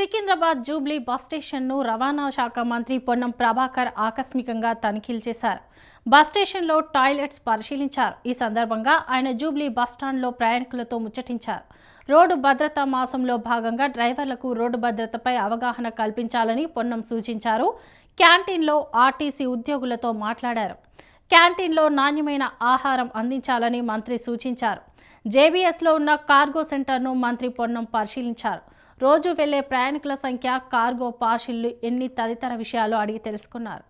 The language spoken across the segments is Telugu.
సికింద్రాబాద్ జూబ్లీ బస్ స్టేషన్ను రవాణా శాఖ మంత్రి పొన్నం ప్రభాకర్ ఆకస్మికంగా తనిఖీలు చేశారు. బస్ స్టేషన్లో టాయిలెట్స్ పరిశీలించారు. ఈ సందర్భంగా ఆయన జూబ్లీ బస్ స్టాండ్లో ప్రయాణికులతో ముచ్చటించారు. రోడ్డు భద్రతా మాసంలో భాగంగా డ్రైవర్లకు రోడ్డు భద్రతపై అవగాహన కల్పించాలని పొన్నం సూచించారు. క్యాంటీన్లో ఆర్టీసీ ఉద్యోగులతో మాట్లాడారు. క్యాంటీన్లో నాణ్యమైన ఆహారం అందించాలని మంత్రి సూచించారు. జేబీఎస్లో ఉన్న కార్గో సెంటర్ను మంత్రి పొన్నం పరిశీలించారు. రోజు వెళ్ళే ప్రయాణికుల సంఖ్య కార్గో పార్సిళ్ళు ఎన్ని తదితర విషయాలు అడిగి తెలుసుకున్నారు.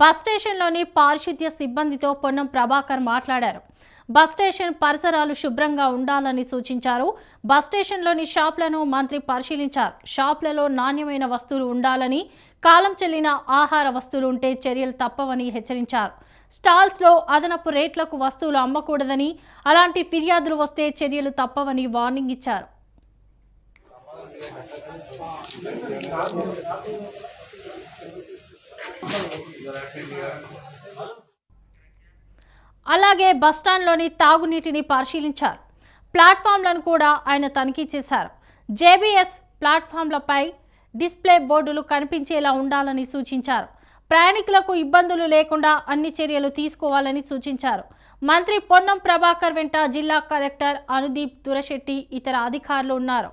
బస్ స్టేషన్లోని పారిశుద్ధ్య సిబ్బందితో పొన్నం ప్రభాకర్ మాట్లాడారు. బస్ స్టేషన్ పరిసరాలు శుభ్రంగా ఉండాలని సూచించారు. బస్ స్టేషన్లోని షాప్లను మంత్రి పరిశీలించారు. షాప్లలో నాణ్యమైన వస్తువులు ఉండాలని కాలం చెల్లిన ఆహార వస్తువులు ఉంటే చర్యలు తప్పవని హెచ్చరించారు. స్టాల్స్లో అదనపు రేట్లకు వస్తువులు అమ్మకూడదని అలాంటి ఫిర్యాదులు వస్తే చర్యలు తప్పవని వార్నింగ్ ఇచ్చారు. అలాగే బస్టాండ్లోని తాగునీటిని పరిశీలించారు. ప్లాట్ఫామ్లను కూడా ఆయన తనిఖీ చేశారు. జేబీఎస్ ప్లాట్ఫామ్లపై డిస్ప్లే బోర్డులు కనిపించేలా ఉండాలని సూచించారు. ప్రయాణికులకు ఇబ్బందులు లేకుండా అన్ని చర్యలు తీసుకోవాలని సూచించారు. మంత్రి పొన్నం ప్రభాకర్ వెంట జిల్లా కలెక్టర్ అనుదీప్ దురశెట్టి ఇతర అధికారులు ఉన్నారు.